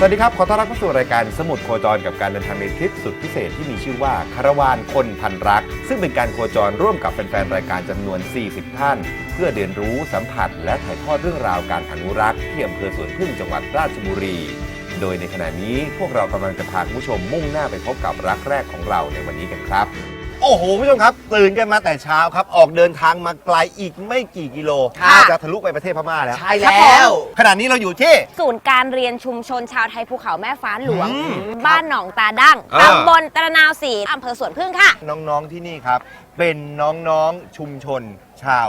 สวัสดีครับ ขอต้อนรับเข้าสู่รายการสมุดโคจรกับการเดินทางในทริปสุดพิเศษที่มีชื่อว่าคาราวานคนพันรัก ซึ่งเป็นการโคจรร่วมกับแฟนๆรายการจำนวน 40 ท่าน เพื่อเรียนรู้สัมผัส และถ่ายทอดเรื่องราวการอนุรักษ์ที่อำเภอสวนพึ่งจังหวัดราชบุรี โดยในขณะนี้พวกเรากำลังจะพาคุณผู้ชมมุ่งหน้าไปพบกับรักแรกของเราในวันนี้กันครับ โอ้โหผู้ชมครับ ตื่นกันมาแต่เช้าครับ ออกเดินทางมาไกลอีกไม่กี่กิโลค่ะ จะทะลุไปประเทศพม่าแล้ว ใช่แล้วขณะนี้เราอยู่ที่ ศูนย์การเรียนชุมชนชาวไทยภูเขาแม่ฟ้าหลวง อืมบ้านหนองตาดั้งอ่าตำบลตระนาวศรีอำเภอสวนพึ่งค่ะ น้องๆที่นี่ครับ เป็นน้องๆชุมชนชาว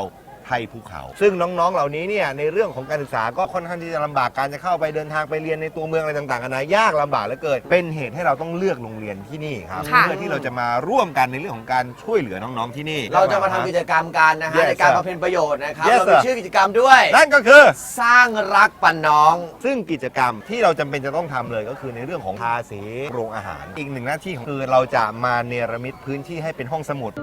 ไทยภูเขา ซึ่งน้องๆเหล่านี้เนี่ยในเรื่องของการศึกษาก็ค่อนข้างที่จะลำบากการจะเข้าไปเดินทางไปเรียนในตัวเมืองอะไรต่างๆกันานะยากลำบากเหลือเกินเป็นเหตุให้เราต้องเลือกโรงเรียนที่นี่ครับค่ะ เพื่อที่เราจะมาร่วมกันในเรื่องของการช่วยเหลือน้องๆที่นี่ เราจะมาทำกิจกรรมกันนะฮะ Yes, ในการ sir. บำเพ็ญประโยชน์นะครับ Yes, เรามี sir. ชื่อกิจกรรมด้วย นั่นก็คือ สร้างรักปันน้อง ซึ่งกิจกรรมที่เราจำเป็นจะต้องทำเลยก็คือในเรื่องของทาสีโรงอาหาร อีกหนึ่งหน้าที่ของคือเราจะมาเนรมิตพื้นที่ให้เป็นห้องสมุด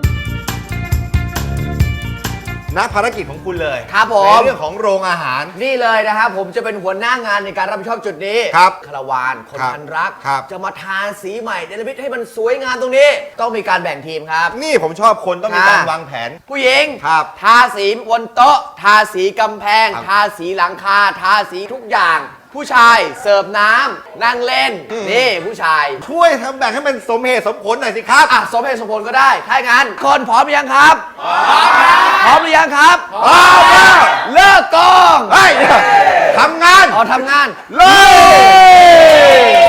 นักภารกิจของคุณเลยครับผม ในเรื่องของโรงอาหาร นี่เลยนะครับผมจะเป็นหัวหน้างานในการรับผิดชอบจุดนี้ครับคาราวานคนครับพันรัก ครับ จะมาทาสีใหม่เดลมิตให้มันสวยงามตรงนี้ ต้องมีการแบ่งทีมครับ นี่ผมชอบคนต้องมีการค่ะวางแผน ผู้หญิง ครับทาสีบนโต๊ะ ทาสีกำแพง ครับ ทาสีหลังคา ทาสีทุกอย่าง ผู้ชายเสิร์ฟน้ำนั่งเล่น นี่ผู้ชาย ช่วยทำแบ่งให้มันสมเหตุสมผลหน่อยสิครับ อะสมเหตุสมผลก็ได้ ถ้าอย่างนั้นคนพร้อมหรือยังครับ พร้อมหรือยังครับพร้อมแล้ว เลิกกองเฮ้ยเดี๋ยวทำงานอ๋อทำงาน เลย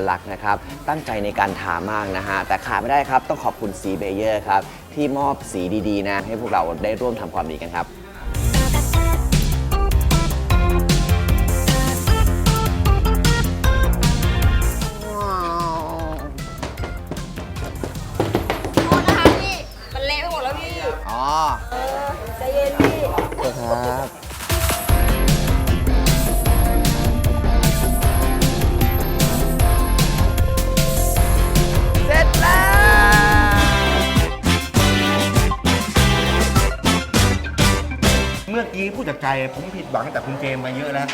พันลักนะครับ ตั้งใจในการทามากนะฮะ แต่ขาดไม่ได้ครับ ต้องขอบคุณสีเบเยอร์ครับ ที่มอบสีดีๆนะ ให้พวกเราได้ร่วมทำความดีกันครับโทษนะคะพี่ มันเละไปหมดแล้วพี่ อ๋อใจเย็นพี่ ครับ เมื่อกี้ผู้จัดใจผมผิดหวังจากคุณเจมมาเยอะแล้ว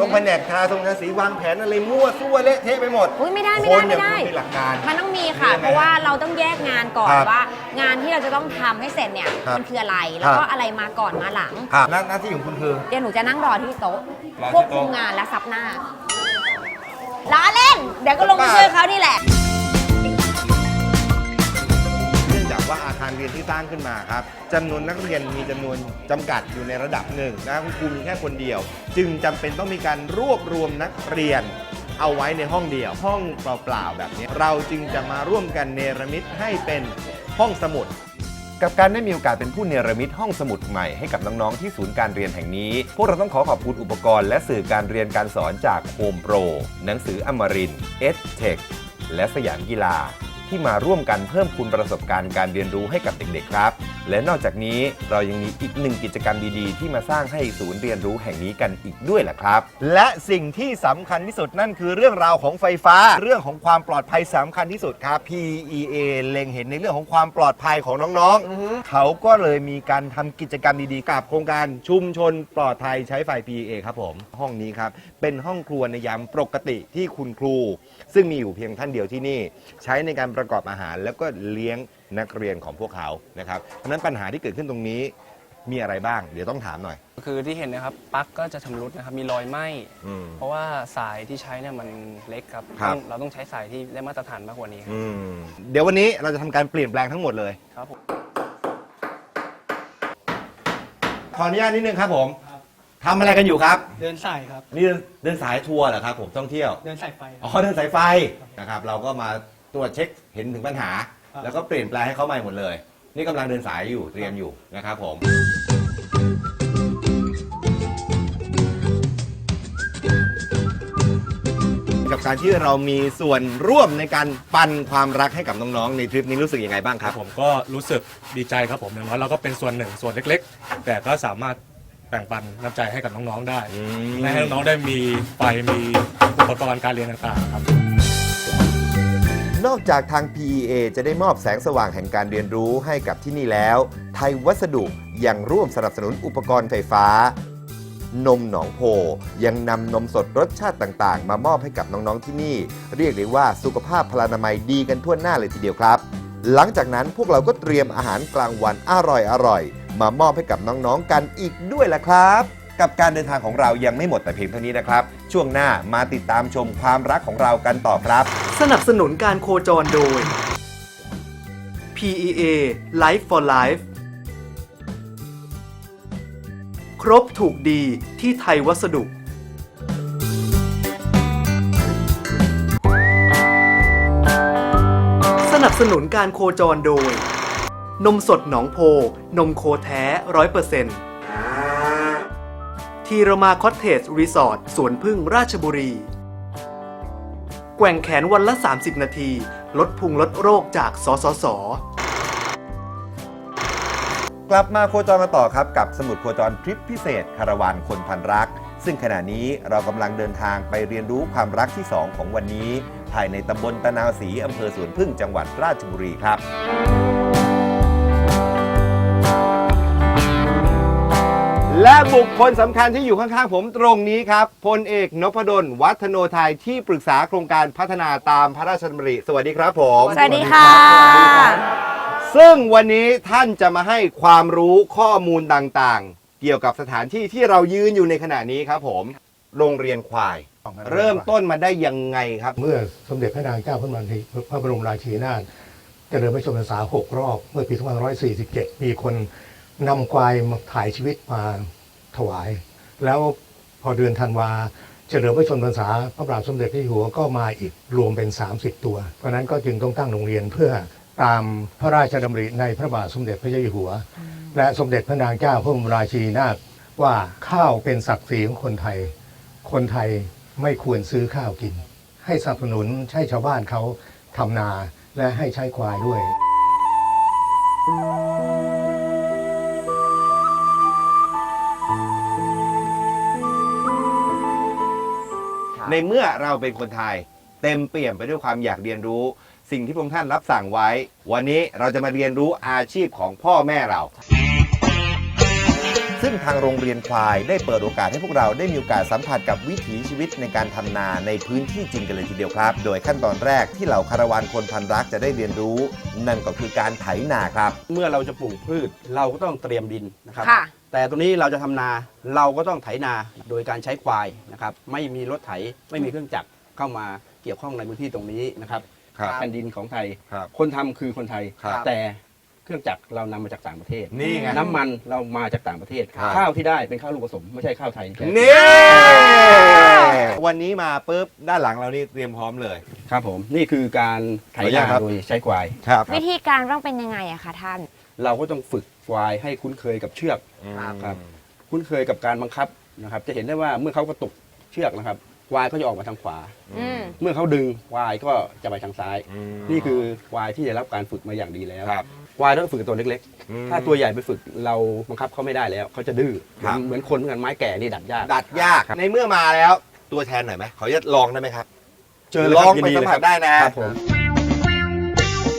ต้องแผนกทาทรงทาสีวางแผนอะไรมั่วซั่วเละเทะไปหมดอุ้ยไม่ได้ไม่คได้นอย่าไม่งได้คุณมีหลักการมันต้องมีค่ะมียังไงเพราะว่าเราต้องแยกงานก่อนครับว่า งานที่เราจะต้องทำให้เสร็จเนี่ยครับมันคืออะไรแล้วก็ครับอะไรมาก่อนมาหลังครับหน้าหน้าที่ของคุณคือเดี๋ยวหนูจะนั่งรอที่โต๊ะรอที่ควบคุมโต๊ะงานและซับหน้าล้อเล่น เดี๋ยวก็ลงไปช่วยเขานี่แหละ ว่าอาคารเรียนที่สร้างขึ้นมาครับจำนวนนักเรียนมีจำนวนจำกัดอยู่ในระดับหนึ่งนะคุณครูมีแค่คนเดียว จึงจำเป็นต้องมีการรวบรวมนักเรียนเอาไว้ในห้องเดียว ห้องเปล่าๆแบบนี้ เราจึงจะมาร่วมกันเนรมิตให้เป็นห้องสมุด กับการได้มีโอกาสเป็นผู้เนรมิตห้องสมุดใหม่ให้กับน้องๆที่ศูนย์การเรียนแห่งนี้ พวกเราต้องขอขอบคุณอุปกรณ์และสื่อการเรียนการสอนจาก Home Pro หนังสืออมรินเอสเทคและสยามกีฬา ที่มาร่วมกันเพิ่มพูนประสบการณ์การเรียนรู้ให้กับเด็กๆครับ และนอกจากนี้เรายังมีอีกหนึ่งกิจกรรมดีๆ ที่มาสร้างให้ศูนย์เรียนรู้แห่งนี้กันอีกด้วยแหละครับ และสิ่งที่สำคัญที่สุดนั่นคือเรื่องราวของไฟฟ้า เรื่องของความปลอดภัยสำคัญที่สุดครับ PEA เล็งเห็นในเรื่องของความปลอดภัยของน้องๆ เขาก็เลยมีการทำกิจกรรมดีๆ กับโครงการชุมชนปลอดภัยใช้ไฟ PEA ครับผม ห้องนี้ครับ เป็นห้องครัวในยามปกติที่คุณครู ซึ่งมีอยู่เพียงท่านเดียวที่นี่ ใช้ในการประกอบอาหาร แล้วก็เลี้ยงนักเรียนของพวกเขานะครับเพราะฉะนั้นปัญหาที่เกิดขึ้นตรงนี้มีอะไรบ้าง เดี๋ยวต้องถามหน่อย คือที่เห็นนะครับปลั๊กก็จะชำรุดนะครับ มีรอยไหม้อืม เพราะว่าสายที่ใช้เนี่ยมันเล็กครับครับ ต้องเราต้องใช้สายที่ได้มาตรฐานมากกว่านี้ครับอืมเดี๋ยววันนี้เราจะทำการเปลี่ยนแปลงทั้งหมดเลย ครับผมขออนุญาตนิดนึงครับผม ทำอะไรกันอยู่ครับ เดินสายครับ นี่เดินเดินสายทัวร์เหรอครับผมท่องเที่ยว เดินสายไฟคอ๋รับ อเดินสายไฟนะครับ เราก็มาตรวจเช็คเห็นถึงปัญหา ครับ แล้วก็เปลี่ยนแปลงให้เขาใหม่หมดเลย นี่กำลังเดินสายอยู่เตรียมอยู่นะครับผม กับการที่เรามีส่วนร่วมในการปันความรักให้กับน้องๆในทริปนี้รู้สึกยังไงบ้างคครัรับบผมก็รู้สึกดีใจครับผมอย่างน้อยเราก็เป็นส่วนหนึ่งส่วนเล็ก ๆ แต่ก็สามารถแบ่งปันน้ำใจให้กับน้องๆได้อืมและให้น้องๆได้มีไฟมีอุปกรณ์การเรียนต่างๆครับ นอกจากทาง PEA จะได้มอบแสงสว่างแห่งการเรียนรู้ให้กับที่นี่แล้ว ไทยวัสดุยังร่วมสนับสนุนอุปกรณ์ไฟฟ้า นมหนองโพยังนำนมสดรสชาติต่างๆ มามอบให้กับน้องๆที่นี่ เรียกได้ว่าสุขภาพพลานามัยดีกันทั่วหน้าเลยทีเดียวครับ หลังจากนั้นพวกเราก็เตรียมอาหารกลางวันอร่อยๆ มามอบให้กับน้องๆกันอีกด้วยล่ะครับ กับการเดินทางของเรายังไม่หมดแต่เพียงเท่านี้นะครับ ช่วงหน้ามาติดตามชมความรักของเรากันต่อครับ สนับสนุนการโคจรโดย PEA Life for Life ครบถูกดีที่ไทยวัสดุ สนับสนุนการโคจรโดย นมสดหนองโพ นมโคแท้ร้อยเปอร์เซ็นต์ทีรมาคอตเทจรีสอร์ทสวนพึ่งราชบุรี แกว่งแขนวันละ 30 นาที ลดพุงลดโรคจากสสส กลับมาโคจรกันต่อครับ กับสมุดโคจรทริปพิเศษคาราวานคนพันรัก ซึ่งขณะนี้เรากำลังเดินทางไปเรียนรู้ความรักที่ 2 ของวันนี้ ภายในตำบลตะนาวศรีอำเภอสวนพึ่งจังหวัดราชบุรีครับ และบุคคลสำคัญที่อยู่ข้างๆ ผมตรงนี้ครับพลเอกนพดลวัฒโนไทยที่ปรึกษาโครงการพัฒนาตามพระราชดำริ สวัสดีครับผม สวัสดีค่ะ ซึ่งวันนี้ท่านจะมาให้ความรู้ข้อมูลต่างๆ เกี่ยวกับสถานที่ที่เรายืนอยู่ในขณะนี้ครับผม โรงเรียนควาย เริ่มต้นมาได้ยังไงครับ เมื่อสมเด็จพระนางเจ้าพระบรมราชิพระบรมราชินีนาถเจริญพระชนมพรรษาหกรอบ เมื่อปี 2547 มีคน นำควายมาถ่ายชีวิตมาถวาย แล้วพอเดือนธันวาเจริญพระชนมพรรษาพระบาทสมเด็จพระเจ้าอยู่หัวก็มาอีกรวมเป็น 30 ตัว เพราะนั้นก็จึงต้องตั้งโรงเรียนเพื่อตามพระราชดำริในพระบาทสมเด็จพระเจ้าอยู่หัว และสมเด็จพระนางเจ้าพระบรมราชินีนาถว่าข้าวเป็นศักดิ์ศรีของคนไทย คนไทยไม่ควรซื้อข้าวกิน ให้สนับสนุนให้ชาวบ้านเขาทำนาและให้ใช้ควายด้วย ในเมื่อเราเป็นคนไทย เต็มเปี่ยมไปด้วยความอยากเรียนรู้ สิ่งที่พระองค์ท่านรับสั่งไว้ วันนี้เราจะมาเรียนรู้อาชีพของพ่อแม่เรา ซึ่งทางโรงเรียนควายได้เปิดโอกาสให้พวกเราได้มีโอกาสสัมผัสกับวิถีชีวิตในการทำนาในพื้นที่จริงกันเลยทีเดียวครับ โดยขั้นตอนแรกที่เหล่าคาราวานคนพันรักจะได้เรียนรู้ นั่นก็คือการไถนาครับ เมื่อเราจะปลูกพืชเราก็ต้องเตรียมดินนะครับ ค่ะ แต่ตรงนี้เราจะทำนาเราก็ต้องไถนาโดยการใช้ควายนะครับ ไม่มีรถไถไม่มีเครื่องจักรเข้ามาเกี่ยวข้องในพื้นที่ตรงนี้นะครับครับแผ่นดินของไทย ครับคนทำคือคนไทย ครับแต่เครื่องจักรเรานำมาจากต่างประเทศ นี่ไง น้ำมันเรามาจากต่างประเทศ ครับ ข้าวที่ได้เป็นข้าวลูกผสมไม่ใช่ข้าวไทยแท้นี่วันนี้มาปุ๊บด้านหลังเรานี่เตรียมพร้อมเลย ครับผมนี่คือการไถขออนุญานาตครับ โดยใช้ควาย ครับ วิธีการต้องเป็นยังไงอะคะท่าน เราก็ต้องฝึกควายให้คุ้นเคยกับเชือก ครับ คุ้นเคยกับการบังคับนะครับ จะเห็นได้ว่าเมื่อเขากระตุกเชือกนะครับควายก็จะออกมาทางขวา อืม เมื่อเขาดึงควายก็จะไปทางซ้ายนี่คือควายที่ได้รับการฝึกมาอย่างดีแล้วครับควายต้องฝึกกับตัวเล็กอืม ๆ ถ้าตัวใหญ่ไปฝึกเราบังคับเขาไม่ได้แล้วเขาจะดื้อเหครับมือนเหมือนคนเหมือนกันไม้แก่นี่ดัดยากดัดยาก ในเมื่อมาแล้ว ตัวแทนหน่อยไหมขออนุญาตลองได้ไหมครับ เจอเลยลคอรังบยินไปดีสัมเลยผัคสรับได้นะ ครับผม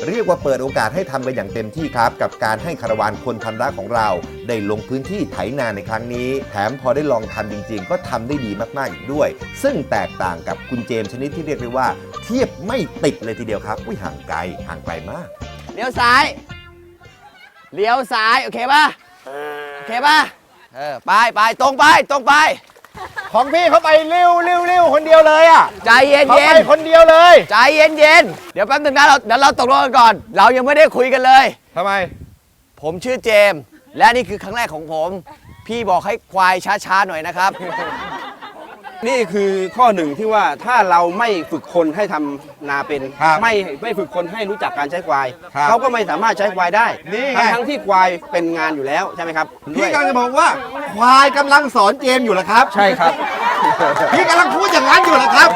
เรียกว่าเปิดโอกาสให้ทำกันอย่างเต็มที่ครับ กับการให้คาราวานคนพันรักของเรา ได้ลงพื้นที่ไถนาในครั้งนี้ แถมพอได้ลองทำจริง ๆ ก็ทำได้ดีมากๆอีกด้วย ซึ่งแตกต่างกับคุณเจมส์ชนิดที่เรียกได้ว่า เทียบไม่ติดเลยทีเดียวครับอุ้ยห่างไกลห่างไกลมาก เลี้ยวซ้าย เลี้ยวซ้าย โอเคป่ะ โอเคป่ะ เออ ไปไปตรงไป ตรงไป ของพี่เขาไปเร็วเร็วเร็วคนเดียวเลยอะใจเย็นเขาเย็ไปนคนเดียวเลยใจเย็นเย็นเดี๋ยวแป๊บนึงนะเราเดี๋ยวเราตกลงกันก่อน เรายังไม่ได้คุยกันเลย ทำไม ผมชื่อเจมส์และนี่คือครั้งแรกของผม พี่บอกให้ควายช้าๆหน่อยนะครับ นี่คือข้อหนึ่งที่ว่าถ้าเราไม่ฝึกคนให้ทำนาเป็นไม่ไม่ฝึกคนให้รู้จักการใช้ควายเขาก็ไม่สามารถใช้ควายได้นี่ทั้งที่ควายเป็นงานอยู่แล้วใช่ไหมครับพี่กำลังจะบอกว่า ควายกำลังสอนเจมอยู่เหรอครับ ใช่ครับ พี่กำลังพูดอย่างนั้นอยู่เหรอครับ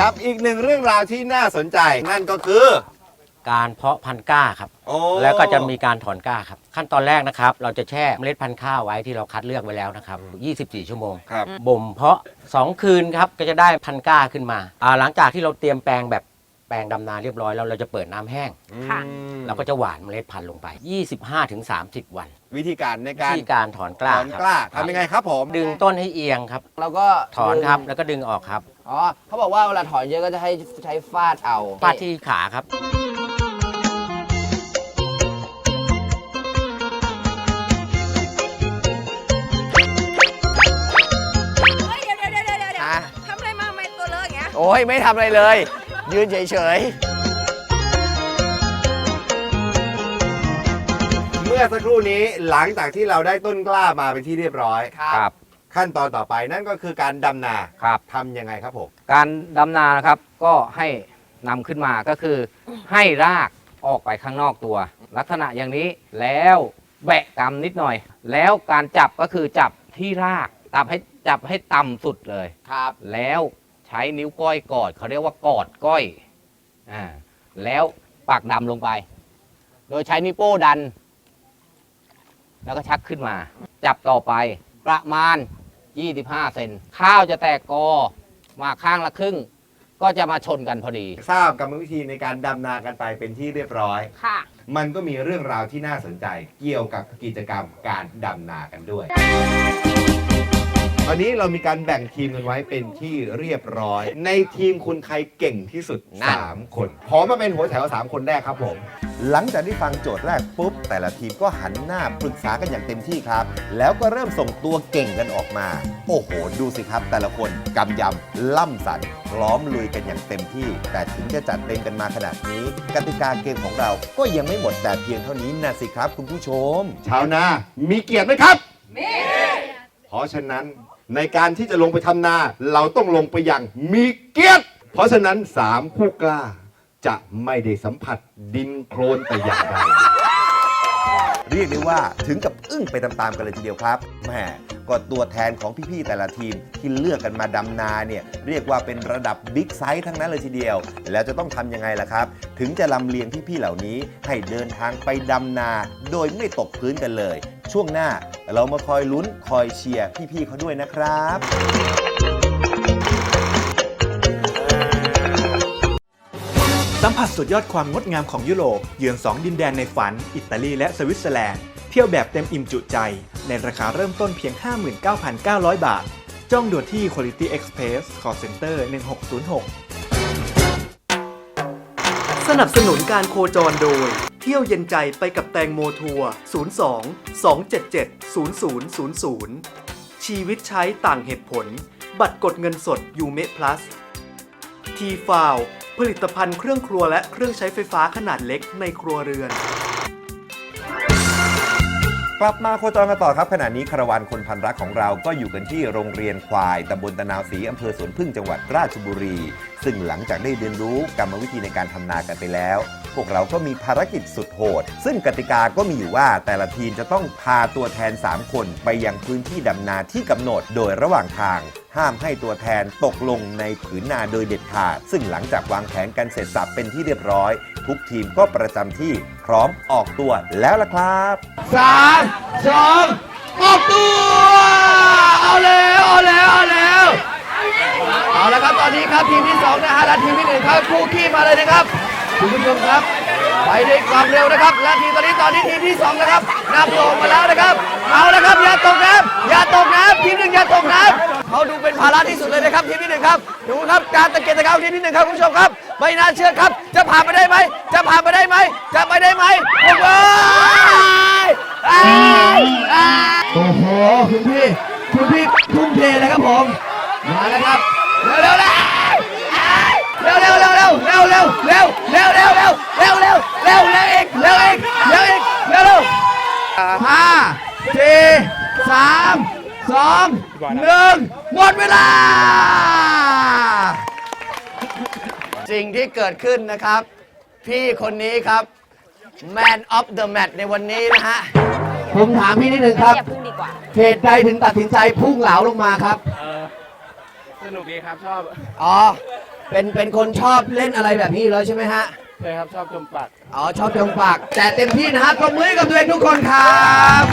กับอีกหนึ่งเรื่องราวที่น่าสนใจ นั่นก็คือ การเพาะพันธุ์กล้าครับโอ้แล้วก็จะมีการถอนกล้าครับ ขั้นตอนแรกนะครับ เราจะแช่เมล็ดพันธุ์ข้าวไว้ที่เราคัดเลือกไว้แล้วนะครับ 24 ชั่วโมง ครับ บ่มเพาะ 2 คืนครับก็จะได้พันธุ์กล้าขึ้นมาอ่าหลังจากที่เราเตรียมแปลงแบบแปลงดำนาเรียบร้อยแล้วเราจะเปิดน้ำแห้งค่ะเราก็จะหว่านเมล็ดพันธุ์ลงไป 25-30 วันวิธีการในวิการธีการถอนกถล้าอนครับกล้าครับทำยังไงครับผมดึงต้นให้เอียงครับแล้วก็ถอนครับแล้วก็ดึงออกครับ อ๋อเขาบอกว่าเวลาถอนเยอะก็จะให้ใช้ฟาดเอาฟาดที่ขาครับ โอ้ยไม่ทำอะไรเลย ยืนเฉยเมื่อสักครู่นี้หลังจากที่เราได้ต้นกล้ามาเป็นที่เรียบร้อยๆครับ ขั้นตอนต่อไปนั่นก็คือการดำนาครับ ทำยังไงครับผมการดำนานะครับก็ให้นำขึ้นมาก็คือ ให้รากออกไปข้างนอกตัว ลักษณะอย่างนี้แล้วแบะกำนิดหน่อย แล้วการจับก็คือจับที่รากจับให้จับให้ต่ำสุดเลย ครับ แล้วใช้นิ้วก้อยกอดเขาเรียกว่ากอดก้อยอ่าแล้วปักดำลงไป โดยใช้นิ้วโป้ดัน แล้วก็ชักขึ้นมา จับต่อไปประมาณ 25 เซนข้าวจะแตกกอมาข้างละครึ่ง ก็จะมาชนกันพอดี ทราบกรรมวิธีในการดำนากันไปเป็นที่เรียบร้อย ค่ะ มันก็มีเรื่องราวที่น่าสนใจเกี่ยวกับกิจกรรมการดำนากันด้วย ตอนนี้เรามีการแบ่งทีมกันไว้เป็นที่เรียบร้อย ในทีมคุณใครเก่งที่สุด3คนขอมาเป็นหัวแถว 3 คนแรกครับผม หลังจากที่ฟังโจทย์แรกปุ๊บ แต่ละทีมก็หันหน้าปรึกษากันอย่างเต็มที่ครับ แล้วก็เริ่มส่งตัวเก่งกันออกมา โอ้โห ดูสิครับ แต่ละคนกำยำล่ำสันพร้อมลุยกันอย่างเต็มที่ แต่ถึงจะจัดเต็มกันมาขนาดนี้ กติกาเกมของเราก็ยังไม่หมดแต่เพียงเท่านี้นะสิครับ คุณผู้ชม ชาวนา มีเกียรติไหมครับเพราะฉะนั้น ในการที่จะลงไปทำนา เราต้องลงไปอย่างมีเกียรติเพราะฉะนั้นสามผู้กล้าจะไม่ได้สัมผัสดินโคลนแต่อย่างใดเรียกได้ว่าถึงกับอึ้งไปตามๆกันเลยทีเดียวครับแหมก็ตัวแทนของพี่ๆแต่ละทีมที่เลือกกันมาดำนาเนี่ยเรียกว่าเป็นระดับบิ๊กไซส์ทั้งนั้นเลยทีเดียว แล้วจะต้องทำยังไงล่ะครับ ถึงจะลำเลียงพี่ๆเหล่านี้ให้เดินทางไปดำนา โดยไม่ตกพื้นกันเลย ช่วงหน้า เรามาคอยลุ้นคอยเชียร์พี่ๆเขาด้วยนะครับ สัมผัสสุดยอดความงดงามของยุโรปเยือน 2 ดินแดนในฝัน อิตาลีและสวิตเซอร์แลนด์ เที่ยวแบบเต็มอิ่มจุใจ ในราคาเริ่มต้นเพียง 59,900 บาท จ้องด่วนที่ Quality Express Call Center 1606 สนับสนุนการโคจรโดย เที่ยวเย็นใจไปกับแตงโมทัวร์ 02 277 0000 ชีวิตใช้ต่างเหตุผล บัตรกดเงินสดยูเม Plus ทีฟาวผลิตภัณฑ์เครื่องครัวและเครื่องใช้ไฟฟ้าขนาดเล็กในครัวเรือน กลับมาโคจรกันต่อครับขณะนี้คารวันคนพันรักของเราก็อยู่กันที่โรงเรียนควายตำบลตะนาวศรีอำเภอสวนพึ่งจังหวัดราชบุรี ซึ่งหลังจากได้เรียนรู้กรรมวิธีในการทำนากันไปแล้ว พวกเราก็มีภารกิจสุดโหด ซึ่งกติกาก็มีอยู่ว่าแต่ละทีมจะต้องพาตัวแทน 3 คนไปยังพื้นที่ดำนาที่กำหนด โดยระหว่างทาง ห้ามให้ตัวแทนตกลงในผืนนาโดยเด็ดขาด ซึ่งหลังจากวางแผนกันเสร็จสับเป็นที่เรียบร้อย ทุกทีมก็ประจำที่พร้อมออกตัวแล้วล่ะครับสามสองออกตัว เอาแล้วเอาแล้วเอาแล้ว เอาละครับตอนนี้ครับทีมที่สองนะฮะและทีมที่หนึ่งครับคู่ขี้มาเลยนะครับคุณผู้ชมครับ ไปด้วยความเร็วนะครับ และทีมตอนนี้ตอนนี้ทีมที่สองนะครับนำโด่งมาแล้วนะครับ เอาละครับอย่าตกน้ำอย่าตกน้ำทีมหนึ่งอย่าตกน้ำเขาดูเป็นภาระที่สุดเลยนะครับทีมที่หนึ่งครับดูครับการตะเกียกตะกายของทีมที่หนึ่งครับคุณผู้ชมครับไม่น่าเชื่อครับ จะผ่านไปได้ไหมจะผ่านไปได้ไหมจะไปได้ไหมโอ้โหโอ้โหคุณพี่คุณพี่ทุ่มเทเลยครับผมมาแล้วครับ เร็วเร็วเร็วเร็วเร็วเร็วเร็วเร็วเร็วเร็วเร็วเร็วเร็วเร็วเร็วเร็วเร็วอีกเร็วอีกเร็วอีกเร็วเร็วห้าสี่สามสองหนึ่งหมดเวลา สิ่งที่เกิดขึ้นนะครับ พี่คนนี้ครับ Man of the Match ในวันนี้นะฮะ ผมถามพี่นิดนึงครับ อย่าพึ่งดีกว่า เหตุใดถึงตัดสินใจพุ่งเหลาลงมาครับ สนุกดีครับชอบอ๋อ เป็นเป็นคนชอบเล่นอะไรแบบนี้อยู่แล้วใช่ไหมฮะใช่ครับชอบจมปัก อ๋อ ชอบจงปาก แต่เต็มที่นะครับปรบมือให้กับตัวเองทุกคนครับ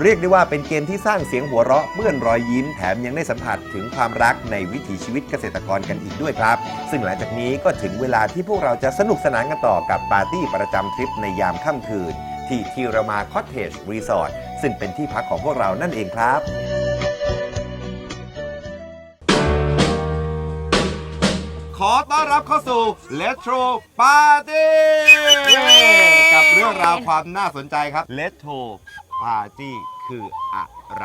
เรียกได้ว่าเป็นเกมที่สร้างเสียงหัวเราะเปื้อนรอยยิ้มแถมยังได้สัมผัสถึงความรักในวิถีชีวิตเกษตรกรกันอีกด้วยครับ ซึ่งหลังจากนี้ก็ถึงเวลาที่พวกเราจะสนุกสนานกันต่อกับปาร์ตี้ประจำทริปในยามค่ำคืน ที่ทีรามาคอ t เทจรีสอร์ทซึ่งเป็นที่พักของพวกเรานั่นเองครับ ขอต้อนรับเข้าสู่ Retro Party กับเรื่องราวความน่าสนใจครับ Retro Party คืออะไร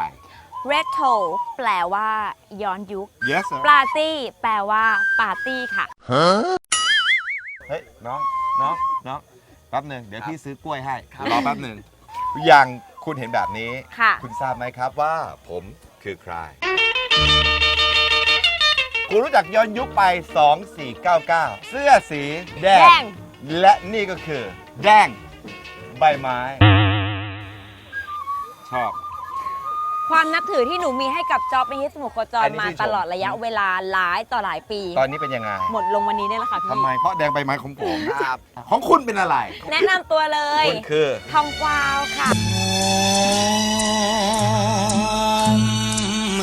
retro แปลว่าย้อนยุค Yes sir ปาร์ตี้แปลว่าปาร์ตี้ค่ะ เฮ้ยน้องน้องน้องแป๊บหนึ่งเดี๋ยวพี่ซื้อกล้วยให้รอแป๊บหนึ่งอย่างคุณเห็นแบบนี้ ค่ะ คุณทราบไหมครับว่าผมคือใคร คุณรู้จักย้อนยุคไป 2499 เสื้อสีแดแดงและนี่ก็คือ แดง ใบไม้ ชอบ ความนับถือที่หนูมีให้กับจอบเป็นฮิสมุขโคจอัรนนี้มาชื่นชม ตลอดระยะเวลาหลายต่อหลายปี ตอนนี้เป็นยังไงหมดลงวันนี้เนี่ยแหละค่ะพี่ ทำไม เพราะแดงใบไม้ของผมครับของคุณเป็นอะไรแนะนำตัวเลย คุณคือ ทองกวาวค่ะ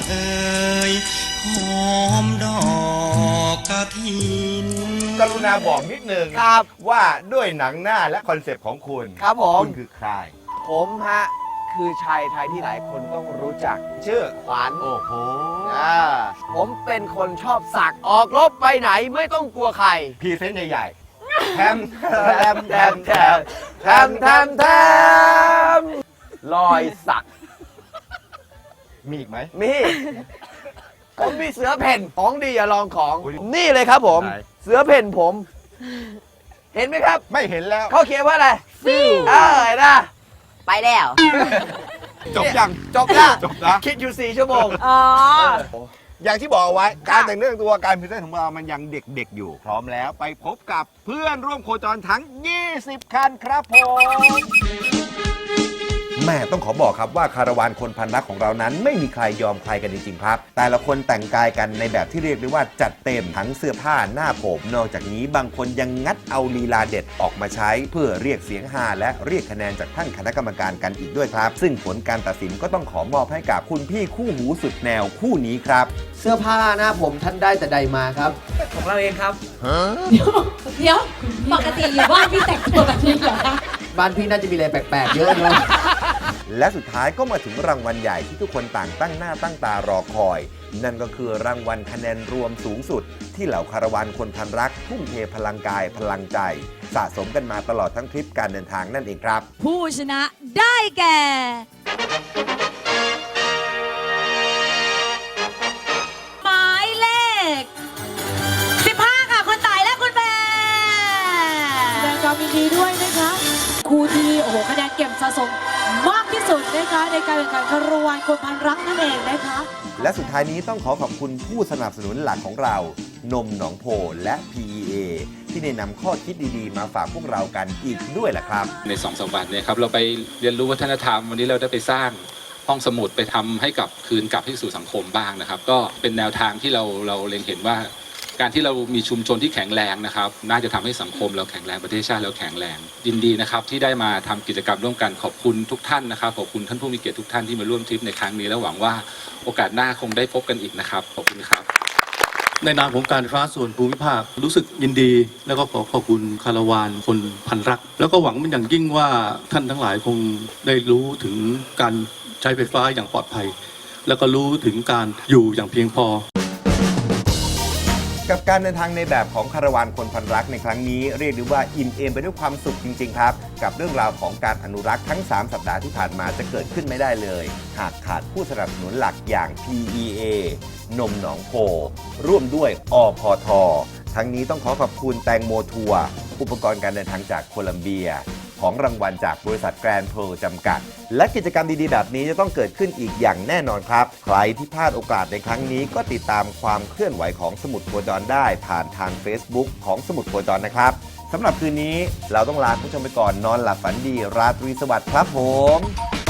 เอ่ยหอมด อกกระถิน กรุณาบอกนิดนึงครับ ว่าด้วยหนังหน้าและคอนเซปต์ของคุณ ครับผม คุณคือใคร ผมฮะ คือชายไทยที่หลายคนต้องรู้จัก ชื่อขวัญโอ้โหอ่าผมเป็นคนชอบสักออกรบไปไหนไม่ต้องกลัวใคร พรีเซนต์ใหญ่ๆแทมแทมแทมแทมแทมแทมแทมรอยสัก มีอีกไหม มี ผมมีเสือเพ่นของดีอย่าลองของ นี่เลยครับผม ไหน เสือเพ่นผม เห็นไหมครับ ไม่เห็นแล้วเขาเขียนว่าอะไรฟิวเออเห็นนะไปแล้ว จบยังจบแล้วจบนะคิดอยู่4ชั่วโมง อ๋อ อย่างที่บอกเอาไว้การแต่งเรื่องตัวการพรีเซนต์ของเรามันยังเด็กๆอยู่ พร้อมแล้วไปพบกับเพื่อนร่วมโคจรทั้ง 20 คันครับผม แม่ต้องขอบอกครับว่าคาราวานคนพันรักของเรานั้น ไม่มีใครยอมใครกันจริงๆครับ แต่ละคนแต่งกายกันในแบบที่เรียกได้ว่าจัดเต็มทั้งเสื้อผ้าหน้าผม นอกจากนี้บางคนยังงัดเอาลีลาเด็ดออกมาใช้ เพื่อเรียกเสียงฮาและเรียกคะแนนจากท่านคณะกรรมการกันอีกด้วยครับ ซึ่งผลการตัดสินก็ต้องขอมอบให้กับคุณพี่คู่หูสุดแนวคู่นี้ครับ เสื้อผ้าหน้าผมท่านได้แต่ใดมาครับ ของเราเองครับ เดี๋ยวปกติอยู่บ้านพี่แต่งตัวแบบนี้เหรอคะบ้านพี่น่าจะมีอะไรแปลกๆ เยอะเลย และสุดท้ายก็มาถึงรางวัลใหญ่ที่ทุกคนต่างตั้งหน้าตั้งตารอคอย นั่นก็คือรางวัลคะแนนรวมสูงสุด ที่เหล่าคาราวานคนพันรัก ทุ่มเทพลังกายพลังใจ สะสมกันมาตลอดทั้งทริปการเดินทางนั่นเองครับ ผู้ชนะได้แก่ หมายเลข 15 ค่ะ คุณต่ายและคุณแพรแสดงความยินดีด้วยนะคะครูที่โอ้โหคะแนนเก็บสะสม มากที่สุดนะคะในการแข่งขันคารวานคนพันรักนั่นเองนะคะ และสุดท้ายนี้ต้องขอขอบคุณผู้สนับสนุนหลักของเรา นมหนองโพและ PEA ที่ได้นำข้อคิดดีๆ มาฝากพวกเรากันอีกด้วยแหละครับ ในสองสามวันเนี่ยครับเราไปเรียนรู้วัฒนธรรมวันนี้เราได้ไปสร้างห้องสมุดไปทำให้กับคืนกลับให้สู่สังคมบ้างนะครับ ก็เป็นแนวทางที่เราเราเล็งเห็นว่า การที่เรามีชุมชนที่แข็งแรงนะครับ น่าจะทำให้สังคมเราแข็งแรงประเทศชาติเราแข็งแรงยินดีนะครับที่ได้มาทำกิจกรรมร่วมกันขอบคุณทุกท่านนะครับขอบคุณท่านผู้มีเกียรติทุกท่านที่มาร่วมทริปในครั้งนี้และหวังว่าโอกาสหน้าคงได้พบกันอีกนะครับขอบคุณครับ ในนามของการไฟฟ้าส่วนภูมิภาครู้สึกยินดี แล้วก็ขอขอบคุณคาราวานคนพันรัก แล้วก็หวังเป็นอย่างยิ่งว่าท่านทั้งหลายคงได้รู้ถึงการใช้ไฟฟ้าอย่างปลอดภัย แล้วก็รู้ถึงการอยู่อย่างเพียงพอ กับการเดินทางในแบบของคาราวานคนพันรักในครั้งนี้เรียกได้ว่าอิ่มเอมไปด้วยความสุขจริง ๆ ครับ กับเรื่องราวของการอนุรักษ์ทั้ง 3 สัปดาห์ที่ผ่านมาจะเกิดขึ้นไม่ได้เลย หากขาดผู้สนับสนุนหลักอย่าง PEA นมหนองโพร่วมด้วยอพท ทั้งนี้ต้องขอขอบคุณแตงโมทัวร์อุปกรณ์การเดินทางจากโคลัมเบีย ของรางวัลจากบริษัทแกรนด์เพลจำกัด และกิจกรรมดีๆ แบบนี้จะต้องเกิดขึ้นอีกอย่างแน่นอนครับ ใครที่พลาดโอกาสในครั้งนี้ก็ติดตามความเคลื่อนไหวของสมุดโคจรได้ผ่านทาง Facebook ของสมุดโคจรนะครับสำหรับคืนนี้เราต้องลาผู้ชมไปก่อนนอนหลับฝันดี ราตรีสวัสดิ์ครับผม